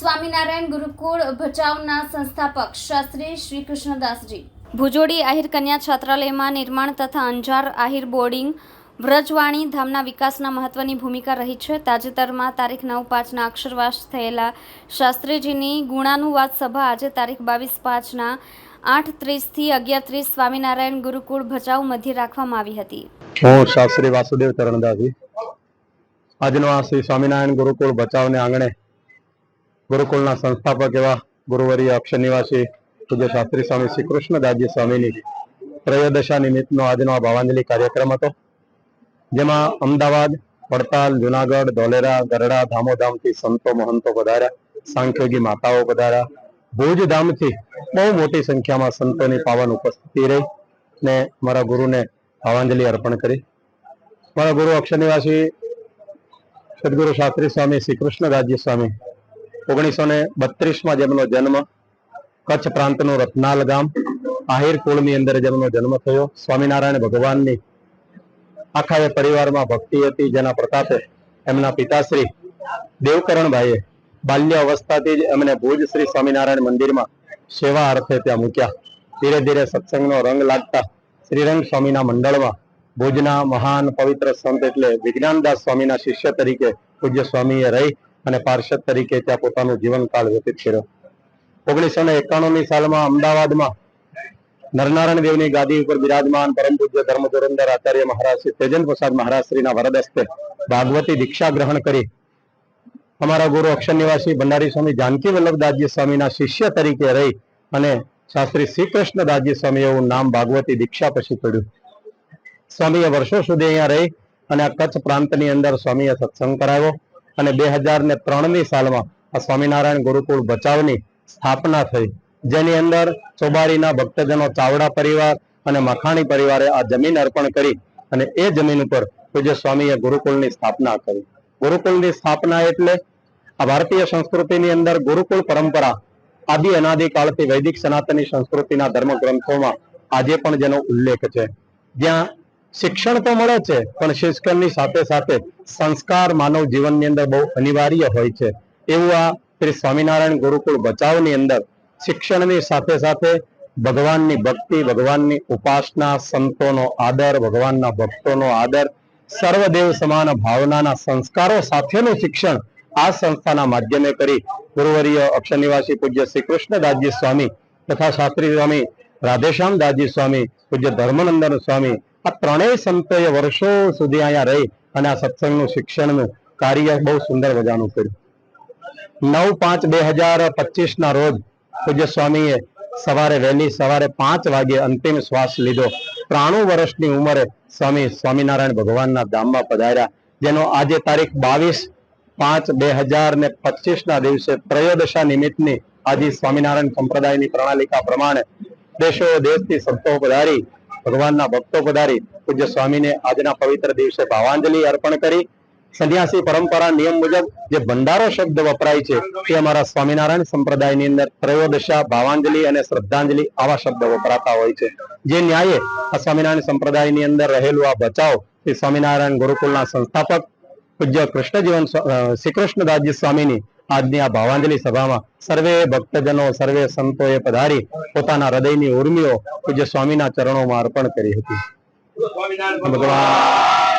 સ્વામિનારાયણ ગુરુકુળ ભચાઉના સંસ્થાપક શાસ્ત્રી શ્રી કૃષ્ણદાસજી. ભુજોડી આહિર કન્યા છાત્રાલયમાં નિર્માણ તથા અંજાર આહિર બોર્ડિંગ વ્રજવાણી ધામના વિકાસના મહત્વની ભૂમિકા રહી છે. તાજેતરમાં તારીખ નવ પાંચના અક્ષરવાસ થયેલા શાસ્ત્રીજીની ગુણાનુવાદ સભા આજે તારીખ બાવીસ પાંચના આઠ ત્રીસથી અગિયાર ત્રીસ સ્વામિનારાયણ ગુરુકુળ ભચાઉ મધ્ય રાખવામાં આવી હતી. હું શાસ્ત્રી વાસુદેવ ચરણદાસજી આજનો આ શ્રી સ્વામિનારાયણ ગુરુકુળ ભચાઉને આંગણે ગુરુકુળના સંસ્થાપક એવા ગુરુવરી અક્ષ નિવાસી પૂજ્ય શાસ્ત્રી સ્વામી શ્રી કૃષ્ણદાસજી સ્વામીની ત્રયોદશા નિમિત્તનો આજનો આ ભાવાંજલિ કાર્યક્રમ હતો. જેમાં અમદાવાદ વડતાલ જુનાગઢ, ધોલેરા, ગરડા, ધામોધામથી સંતો, મહંતો પધાર્યા સાંખ્યોગી માતાઓ પધાર્યા. ભુજ ધામથી બહુ મોટી સંખ્યામાં સંતોની પાવન ઉપસ્થિતિ રહી ને મારા ગુરુને ભાવાંજલિ અર્પણ કરી. મારા ગુરુ અક્ષનિવાસી સદગુરુ શાસ્ત્રી સ્વામી શ્રી કૃષ્ણદાસજી સ્વામી ઓગણીસો ને બત્રીસમાં જેમનો જન્મ કચ્છ પ્રાંતનું રત્નાલ ગામ, આહિર કુળની અંદર જેમનો જન્મ થયો, સ્વામિનારાયણ ભગવાનની આખા એ પરિવારમાં ભક્તિ હતી, જેના પ્રતાપે એમના પિતાશ્રી દેવકરણભાઈએ બાલ્ય અવસ્થાથી જ એમને ભુજ શ્રી સ્વામિનારાયણ મંદિરમાં સેવા અર્થે ત્યાં મૂક્યા. ધીરે ધીરે સત્સંગનો રંગ લાગતા શ્રીરંગ સ્વામીના મંડળમાં ભુજના મહાન પવિત્ર સંત એટલે વિજ્ઞાનદાસ સ્વામીના શિષ્ય તરીકે પૂજ્ય સ્વામીએ રહી. અને પાર્ષદ તરીકે ત્યાં પોતાનું જીવનકાળ વ્યતીત કર્યો. ઓગણીસો ને એકાણુંની સાલમાં અમદાવાદમાં નરનારાયણ દેવની ગાદી ઉપર બિરાજમાન પરમ પૂજ્ય ધર્મ ધુરંધર આચાર્ય મહારાજ શ્રી તેજન પ્રસાદ મહારાજ શ્રીના વરદસ્તે ભાગવતી દીક્ષા ગ્રહણ કરી. અમારા ગુરુ અક્ષર નિવાસી ભંડારી સ્વામી જાનકી વલ્લભદાસજી સ્વામીના શિષ્ય તરીકે રહી અને શાસ્ત્રી શ્રી કૃષ્ણદાસજી સ્વામી એવું નામ ભાગવતી દીક્ષા પછી પડ્યું. સ્વામીએ વર્ષો સુધી અહીંયા રહી અને આ કચ્છ પ્રાંતની અંદર સ્વામીએ સત્સંગ કરાવ્યો. અને બે હજાર ને ત્રણની સાલમાં આ સ્વામિનારાયણ ગુરુકુળ બચાવની સ્થાપના થઈ. જેની અંદર ચોબારીના ભક્તજનો, ચાવડા પરિવાર અને મખાણી પરિવારે આ જમીન અર્પણ કરી અને એ જમીન ઉપર પૂજ્ય સ્વામીએ ગુરુકુળની સ્થાપના કરી. ગુરુકુળની સ્થાપના એટલે આ ભારતીય સંસ્કૃતિની અંદર ગુરુકુળ પરંપરા આદિ અનાદિ કાળથી વૈદિક સનાતની સંસ્કૃતિના ધર્મ ગ્રંથોમાં આજે પણ જેનો ઉલ્લેખ છે. જ્યાં શિક્ષણ તો મળે છે, પણ શિક્ષણની સાથે સાથે સંસ્કાર માનવ જીવનની અંદર બહુ અનિવાર્ય હોય છે. એવું આ શ્રી સ્વામિનારાયણ ગુરુકુળ બચાવની અંદર શિક્ષણની સાથે સાથે ભગવાનની ભક્તિ, ભગવાનની ઉપાસના, સંતોનો આદર, ભગવાનના ભક્તોનો આદર, સર્વદેવ સમાન ભાવનાના સંસ્કારો સાથેનું શિક્ષણ આ સંસ્થાના માધ્યમે કરી ગુરુવર્ય અક્ષર નિવાસી પૂજ્ય શ્રી કૃષ્ણદાસજી સ્વામી તથા શાસ્ત્રી સ્વામી રાધેશ્યામ દાસજી સ્વામી પૂજ્ય ધર્મનંદન સ્વામી આ ત્રણેય સંતોએ વર્ષો સુધી અહીંયા રહી અને આ સત્સંગનું શિક્ષણનું કાર્ય બહુ સુંદર મજાનું કર્યું. નવ પાંચ બે હજાર પચીસ ના રોજ પૂજ્ય સ્વામીએ સવારે વહેલી સવારે પાંચ વાગે અંતિમ શ્વાસ લીધો. ત્રાણું વર્ષની ઉંમરે સ્વામી સ્વામિનારાયણ ભગવાનના ધામમાં પધાર્યા, જેનો આજે તારીખ બાવીસ પાંચ બે હજાર ને પચીસ ના દિવસે ત્રયોદશા નિમિત્તની આજે સ્વામિનારાયણ સંપ્રદાયની પ્રણાલિકા પ્રમાણે દેશો, દેશથી સંતો પધારી ભગવાનના ભક્તો પધારી પૂજ્ય સ્વામીને આજના પવિત્ર દિવસે ભાવાંજલિ અર્પણ કરી. સંન્યાસી પરંપરા, નિયમ મુજબ જે ભંડારો શબ્દ વપરાય છે, તે અમારા સ્વામિનારાયણ સંપ્રદાયની અંદર ત્રયોદશા ભાવાંજલિ અને શ્રદ્ધાંજલિ આવા શબ્દ વપરાતા હોય છે. જે ન્યાયે આ સ્વામિનારાયણ સંપ્રદાયની અંદર રહેલું આ બચાવ એ સ્વામિનારાયણ ગુરુકુલના સંસ્થાપક પૂજ્ય કૃષ્ણજીવન શ્રી કૃષ્ણદાસજી સ્વામીની આજની આ ભાવાંજલિ સભામાં સર્વે ભક્તજનો, સર્વે સંતોએ પધારી પોતાના હૃદયની ઉર્મિઓ પૂજ્ય સ્વામીના ચરણોમાં અર્પણ કરી હતી. ભગવાન